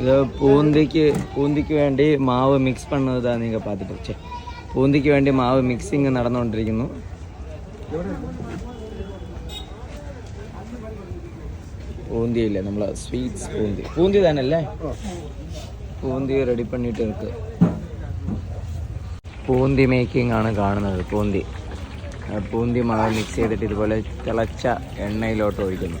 ഇത് പൂന്തിക്ക് പൂന്തിക്ക് വേണ്ടി മാവ് മിക്സ് பண்ணதான் നിങ്ങൾ பார்த்துட்டு சே പൂന്തിക്ക് വേണ്ടി മാവ് മിക്സിങ് നടന്നുകൊണ്ടിരിക്കുന്നു പൂന്തിയില്ലേ നമ്മൾ സ്വീറ്റ്സ് പൂന്തി. പൂന്തി തന്നെയല്ലേ പൂന്തി റെഡി പണിയിട്ട് ഇരിക്ക്. പൂന്തി മേക്കിംഗ് ആണ് കാണുന്നത് പൂന്തി. പൂന്തി മാവ് മിക്സ് ചെയ്തിട്ട് ഇതുപോലെ തിളച്ച എണ്ണയിലോട്ട് ഒഴിക്കുന്നു.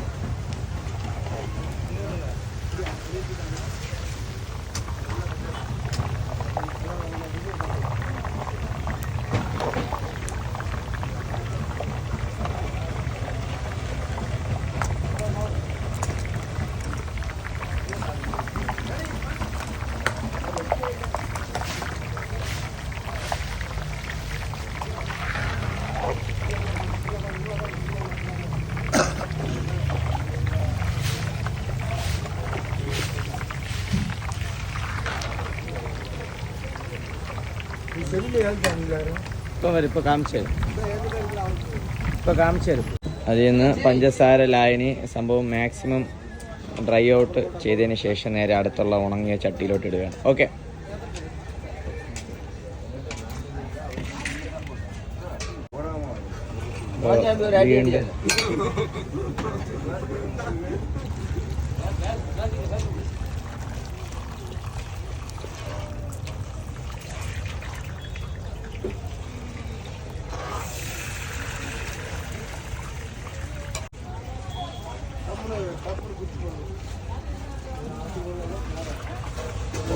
ഇപ്പൊ വരും ഇപ്പൊ കാണിച്ചു തരും ഇപ്പൊ കാണിച്ചു തരും അതിൽ നിന്ന് പഞ്ചസാര ലായനി സംഭവം മാക്സിമം ഡ്രൈ ഔട്ട് ചെയ്തതിന് ശേഷം നേരെ അടുത്തുള്ള ഉണങ്ങിയ ചട്ടിയിലോട്ട് ഇടുകയാണ്. ഓക്കെ വീണ്ടും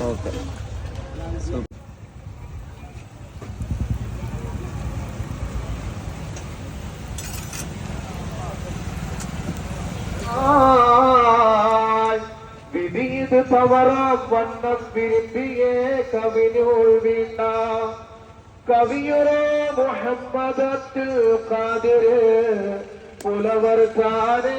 ఓకే விபீது தவறாம் வண்ணம் விரும்பியே கவினூல் வீண்டா கவியுரோ முகம்மதத்து காதிரு புலவர் தானே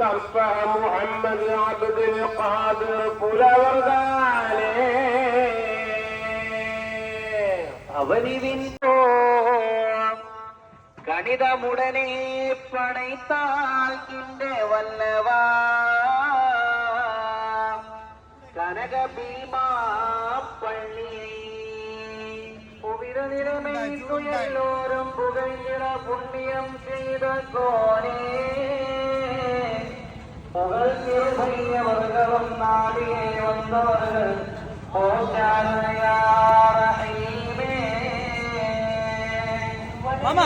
صفى محمد عبد القادر പുലവർദാനേ. അവനിവിൻ கணிதமுடனே படைத்தாழ்கின்ற வல்லவா கனக பீமா பள்ளி புவிர நிலைமை துயல்லோரும் புகழ்கிற புண்ணியம் செய்த கோனே പുകൾ തിരുസൈന്യവർകളും നാടിയെ വന്നവർ മാമ.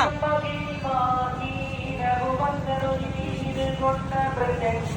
കൊണ്ട് പ്രത്യക്ഷ